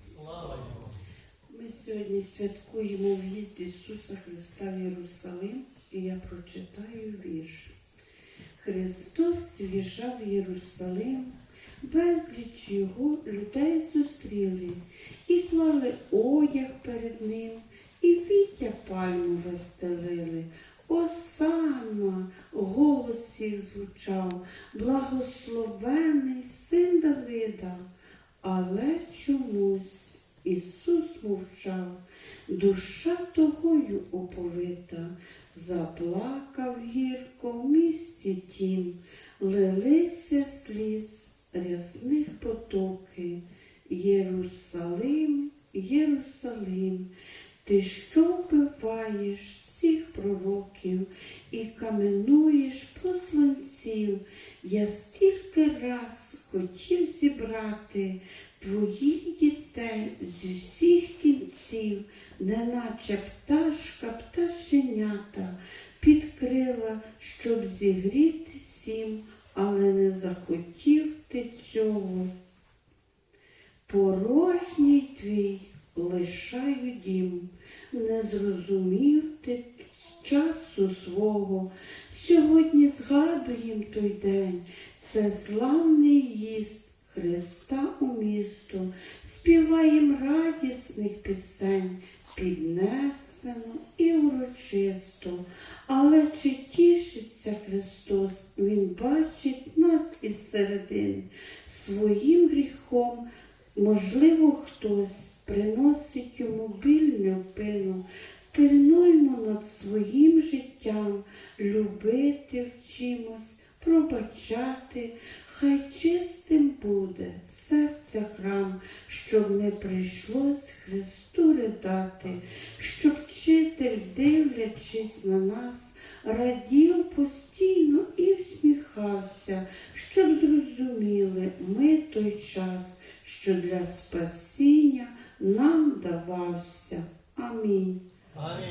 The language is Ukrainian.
Слава Йому! Ми сьогодні святкуємо в'їзд Ісуса Христа в Єрусалим, і я прочитаю вірш. Христос в'їжджав в Єрусалим, безліч його людей зустріли, і клали одяг перед ним, і віття пальму вестелили. Осанна, голос їх звучав, благословений син Давида, але чомусь Ісус мовчав, душа тогою оповита, заплакав гірко в місті тім, лилися сліз рясних потоки. Єрусалим, Єрусалим, ти що вбиваєш всіх пророків і каменуєш посланців, я стільки раз хотів зібрати твоїх дітей зі всіх кінців, неначе пташка, пташенята, підкрила, щоб зігріти сім, але не захотів ти цього. Порожній твій лишаю дім, не зрозумів ти часу свого. Сьогодні згадуєм той день, це славний їзд Христа у місто, співаєм радісних пісень, піднесено і урочисто. Але чи тішиться Христос, Він бачить нас із середини своїм гріхом. Можливо, хтось приносить йому біль невпину. Пильнуймо над своїм життям, любити вчимось, пробачати, хай чистим буде серця храм, щоб не прийшлось Христу ридати, щоб вчитель, дивлячись на нас, радів постійно і всміхався, щоб зрозуміли ми той час, що для спасіння нам давався. Амінь. Амінь.